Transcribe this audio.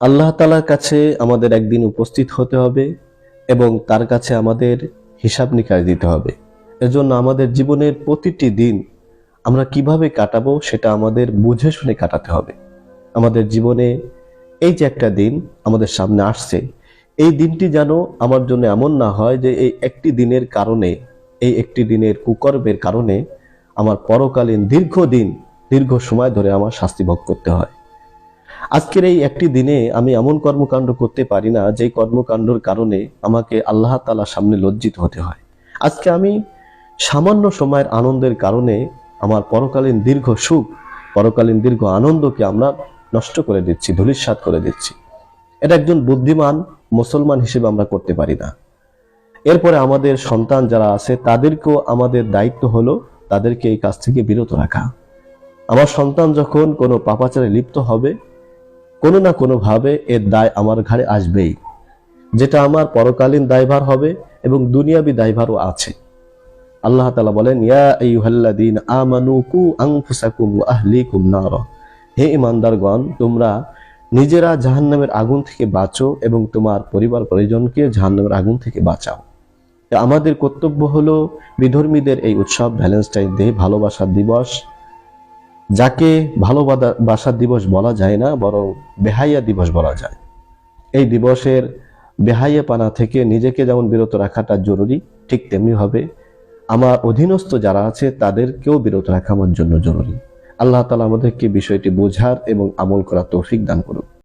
আল্লাহ তালার কাছে আমাদের একদিন উপস্থিত হতে হবে এবং তার কাছে আমাদের হিসাব নিকাশ দিতে হবে। এজন্য আমাদের জীবনের প্রতিটি দিন আমরা কীভাবে কাটাবো সেটা আমাদের বুঝে শুনে কাটাতে হবে। আমাদের জীবনে এই যে একটা দিন আমাদের সামনে আসছে, এই দিনটি যেন আমার জন্য এমন না হয় যে এই একটি দিনের কারণে, এই একটি দিনের কুকর্মের কারণে আমার পরকালীন দীর্ঘদিন, দীর্ঘ সময় ধরে আমার শাস্তি ভোগ করতে হয়। আজকের এই একটি দিনে আমি এমন কর্মকাণ্ড করতে পারি না, যেই কর্মকাণ্ডর কারণে আমাকে আল্লাহ তালার সামনে লজ্জিত হতে হয়। আজকে আমি সামান্য সময়ের আনন্দের কারণে আমার পরকালীন দীর্ঘ সুখ, পরকালীন দীর্ঘ আনন্দকে আমরা নষ্ট করে দিচ্ছি, ধূলিসাৎ করে দিচ্ছি। এটা একজন বুদ্ধিমান মুসলমান হিসেবে আমরা করতে পারি না। এরপরে আমাদের সন্তান যারা আছে, তাদেরকেও আমাদের দায়িত্ব হলো তাদেরকে এই কাজ থেকে বিরত রাখা। আমার সন্তান যখন কোনো পাপাচারে লিপ্ত হবে কোনো না কোনো ভাবে এর দায় আমার ঘাড়ে আসবেই, যেটা আমার পরকালীন দায়ভার হবে এবং দুনিয়াবি দায়ভারও আছে। আল্লাহ তাআলা বলেন, ইয়া আইয়ুহাল্লাযীন আমানু কু আনফুসাকুম ওয়া আহলিকুম নার। হে ইমানদারগণ তোমরা নিজেরা জাহান্নামের আগুন থেকে বাঁচো এবং তোমার পরিবার পরিজনকে জাহান্নামের আগুন থেকে বাঁচাও। আমাদের কর্তব্য হলো বিধর্মীদের এই উৎসব ভ্যালেন্টাইন ডে ভালোবাসার দিবস যাকে ভালোবাসা দিবস বলা যায় না, বরং বেহাইয়া দিবস বলা যায়। এই দিবসের বেহাইয়া পানা থেকে নিজেকে যেমন বিরত রাখাটা জরুরি, ঠিক তেমনিভাবে আমার অধীনস্থ যারা আছে, তাদেরকেও বিরত রাখা আমার জন্য জরুরি। আল্লাহ তালা আমাদেরকে বিষয়টি বোঝার এবং আমল করার তৌফিক দান করুন।